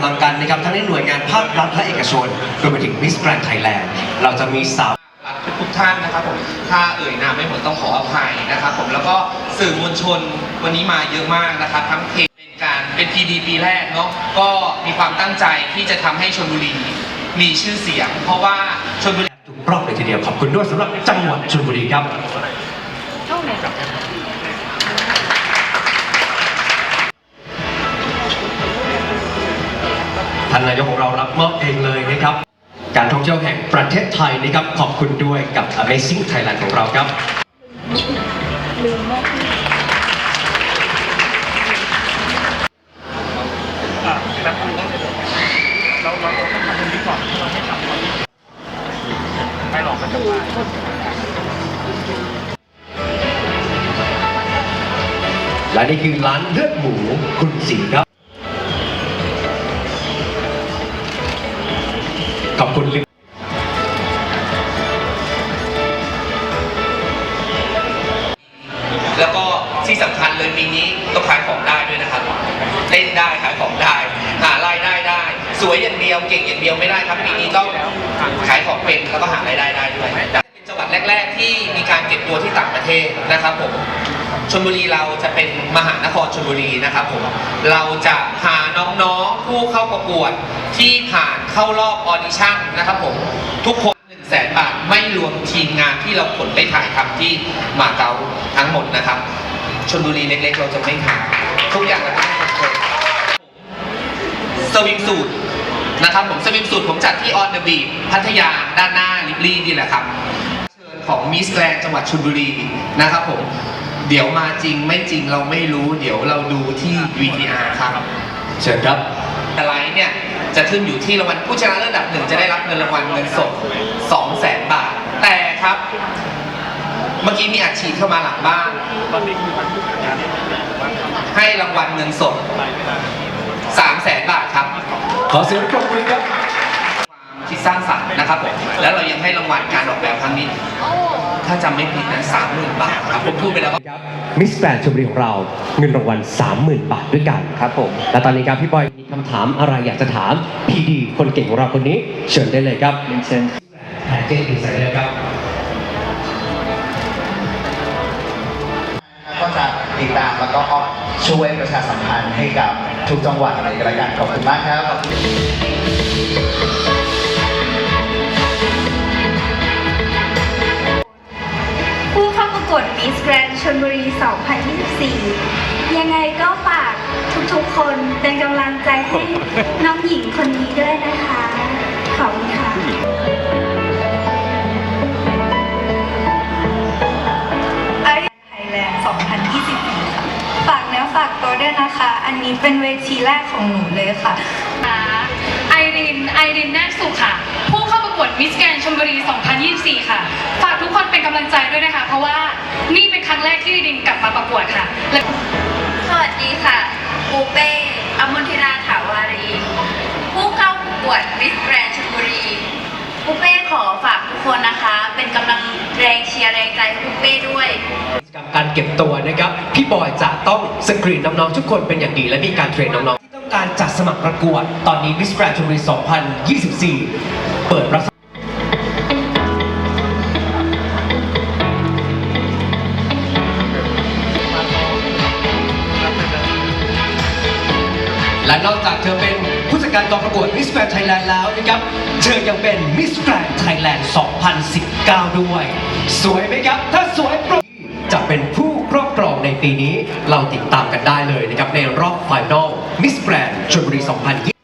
กำลังกันนะครับทั้งในหน่วยงานภาครัฐและเอกชนรวมไปถึงมิสแกรนไทยแลนด์เราจะมีสาวรักทุกท่านนะครับผมถ้าเอ่ยนามไม่หมดต้องขออภัยนะครับผมแล้วก็สื่อมวลชนวันนี้มาเยอะมากนะครับทั้งเพลงเป็นการเป็น PD ปีแรกเนาะก็มีความตั้งใจที่จะทำให้ชลบุรีมีชื่อเสียง เพราะว่าชลบุรีทุกรอบเลยทีเดียวขอบคุณด้วยสำหรับจังหวัดชลบุรีครับ ท่านนายกของเรารับมอบเองเลยนะครับ การท่องเที่ยวแห่งประเทศไทยนะครับขอบคุณด้วยกับ Amazing Thailand ของเราครับเราต้องทำตรงนี้ก่อนเราไม่ทำตอนนี้ไม่หรอกมันจะว่าและนี่คือร้านเลือดหมูคุณสีครับ คุณลิแล้วก็ที่สำคัญเลยปีนี้ต้องขายของได้ด้วยนะครับเต้นได้ขายของได้ หารายได้ได้ สวยอย่างเดียวเก่งอย่างเดียวไม่ได้ครับปีนี้ต้องขายของเป็นแล้วก็หารายได้ได้ด้วยเป็นจังหวัดแรก ๆ ที่มีการเก็บตัวที่ต่างประเทศนะครับผมชลบุรีเราจะเป็นมหานครชลบุรีนะครับผมเราจะพาน้องๆ ผู้เข้าประกวดที่ผ่านเข้ารอบออดิชั่นนะครับผมทุกคน1 0 0 0 0แสนบาทไม่รวมทีมงานที่เราขนไปถ่ายทำที่มาเก๊าทั้งหมดนะครับชลบุรีเล็กๆ เราจะไม่ทำทุกอย่างเราจะให้คนสวิมสูตรนะครับผมสวิมสูตรผมจัดที่ออนเดอะบีพัทยาด้านหน้าลิบลี่นี่แหละครับ เชิญของมิสแกรนจังหวัดชลบุรีนะครับผม เดี๋ยวมาจริงไม่จริงเราไม่รู้ เดี๋ยวเราดูที่ VTR ครับ เชิญครับไลท์เนี่ยจะขึ้นอยู่ที่รางวัลผู้ชนะเลิศอันดับหนึ่งจะได้รับเงินรางวัลเงินสด2 0 0แสนบาท แต่ครับ เมื่อกี้มีอัดฉีดเข้ามาหลังบ้านตอนนี้คือมันทุกอย่างนี้มันให้รางวัลเงินสดไปไม่ได้3 0 0แสนบาทครับ ขอเสียงปรบมือครับ ความคิดสร้างสรรค์ นะครับผมแล้วเรายังให้รางวัลการออกแบบครั้งนี้ ถ้าจำไม่ผิดนั้นสามหมื่นบาทครับผมพูดไปแล้วว่ามิสแกรนชลบุรีของเราเงินรางวัล30,000 บาทด้วยกันครับผมและตอนนี้ครับพี่บอยมีคำถามอะไรอยากจะถามพีดีคนเก่งของเราคนนี้เชิญได้เลยครับเชิญแพนเจดีไซเนอร์ครับก็จะติดตามแล้วก็ช่วยประชาสัมพันธ์ให้กับทุกจังหวัดอะไรกันละกันขอบคุณมากครับ มิสแกรนชลบุรี 2024 ยังไงก็ฝากทุกๆคนเป็นกำลังใจให้น้องหญิงคนนี้ด้วยนะคะ ขอบคุณค่ะไอไทยแลนด์ 2024 ค่ะ ฝากเนื้อฝากตัวด้วยนะคะ อันนี้เป็นเวทีแรกของหนูเลยค่ะ ไอริน ไอรินแน่สุขค่ะ ผู้เข้าประกวดมิสแกนชลบุรี 2024 ค่ะ นี่เป็นครั้งแรกที่รินกลับมาประกวดค่ะและสวัสดีค่ะปูเป้อมนทิราถาวารี ผู้เข้าประกวดมิสแกรนชลบุรีปูเป้ขอฝากทุกคนนะคะ เป็นกำลังแรงเชียร์แรงใจให้ปูเป้ด้วย กิจกรรมการเก็บตัวนะครับ พี่บอยจะต้องสกรีนน้องๆทุกคนเป็นอย่างดีและมีการเทรนน้องๆที่ต้องการจัดสมัครประกวด ตอนนี้มิสแกรนชลบุรี 2024 เปิดรับสมัคร และนอกจากเธอเป็นผู้จัดการกองประกวดมิสแกรนไทยแลนด์แล้วนะครับ เธอยังเป็นมิสแกรนไทยแลนด์2019 ด้วย สวยไหมครับ ถ้าสวยปรบจะเป็นผู้ครอบครองในปีนี้ เราติดตามกันได้เลยนะครับ ในรอบไฟนอลมิสแกรนชลบุรี 2020